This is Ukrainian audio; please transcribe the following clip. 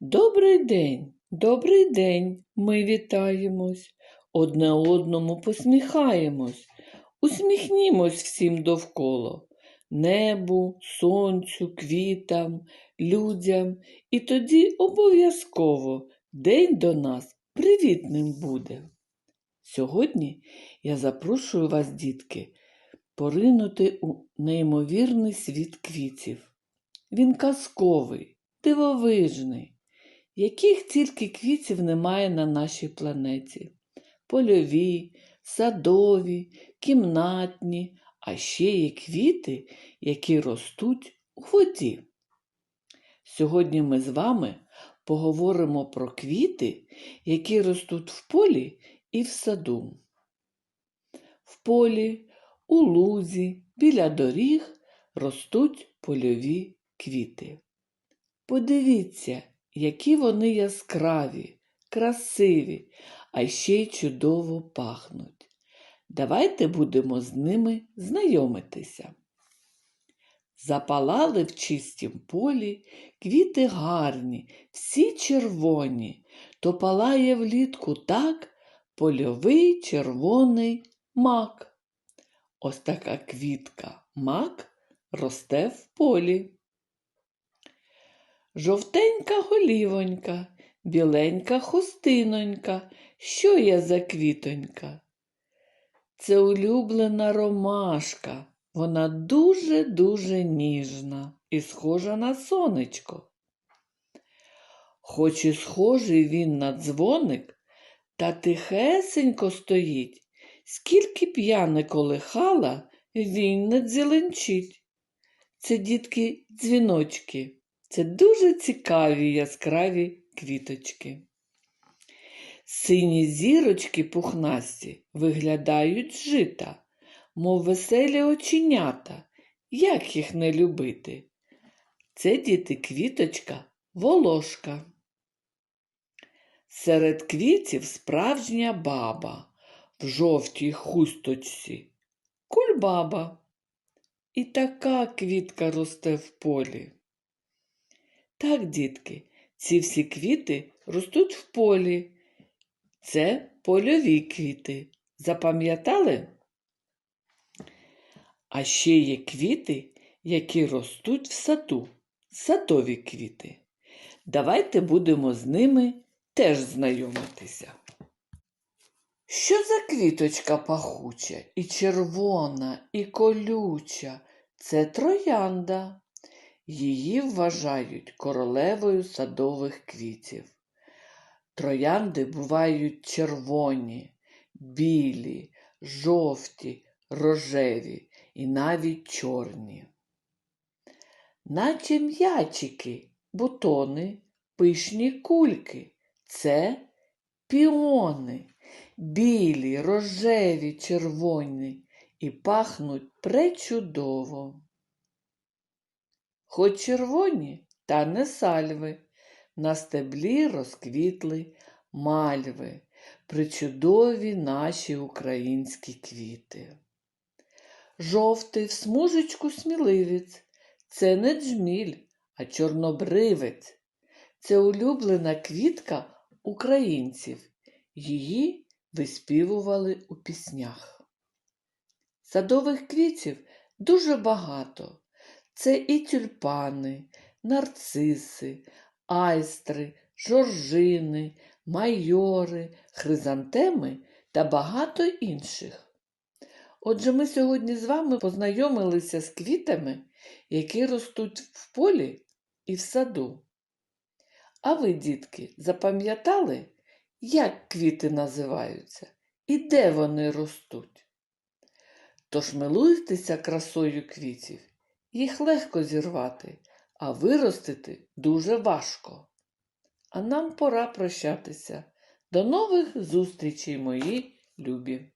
Добрий день, добрий день, ми вітаємось, одне одному посміхаємось, усміхнімось всім довкола, небу, сонцю, квітам, людям, і тоді обов'язково день до нас привітним буде. Сьогодні я запрошую вас, дітки, поринути у неймовірний світ квітів. Він казковий, дивовижний яких тільки квітів немає на нашій планеті. Польові, садові, кімнатні, а ще є квіти, які ростуть у воді. Сьогодні ми з вами поговоримо про квіти, які ростуть в полі і в саду. В полі, у лузі, біля доріг ростуть польові квіти. Подивіться, які вони яскраві, красиві, а ще й чудово пахнуть. Давайте будемо з ними знайомитися. Запалали в чистім полі квіти гарні, всі червоні, то палає влітку так польовий червоний мак. Ось така квітка мак росте в полі. Жовтенька голівонька, біленька хустинонька, що я за квітонька? Це улюблена ромашка, вона дуже-дуже ніжна і схожа на сонечко. Хоч і схожий він на дзвоник, та тихесенько стоїть, скільки б я не колихала, він не дзеленчить. Це дітки дзвіночки. Це дуже цікаві яскраві квіточки. Сині зірочки пухнасті виглядають жита, мов веселі оченята. Як їх не любити? Це діти квіточка волошка. Серед квітів справжня баба в жовтій хусточці, кульбаба. І така квітка росте в полі. Так, дітки, ці всі квіти ростуть в полі. Це польові квіти. Запам'ятали? А ще є квіти, які ростуть в саду, садові квіти. Давайте будемо з ними теж знайомитися. Що за квіточка пахуча, і червона, і колюча? Це троянда. Її вважають королевою садових квітів. Троянди бувають червоні, білі, жовті, рожеві і навіть чорні. Наче м'ячики, бутони, пишні кульки це піони, білі, рожеві, червоні і пахнуть пречудово. Хоч червоні, та не сальви, на стеблі розквітли мальви, причудові наші українські квіти. Жовтий в смужечку сміливець це не джміль, а чорнобривець. Це улюблена квітка українців. Її виспівували у піснях. Садових квітів дуже багато. Це і тюльпани, нарциси, айстри, жоржини, майори, хризантеми та багато інших. Отже, ми сьогодні з вами познайомилися з квітами, які ростуть в полі і в саду. А ви, дітки, запам'ятали, як квіти називаються і де вони ростуть? Тож милуйтеся красою квітів. Їх легко зірвати, а виростити дуже важко. А нам пора прощатися. До нових зустрічей, мої любі!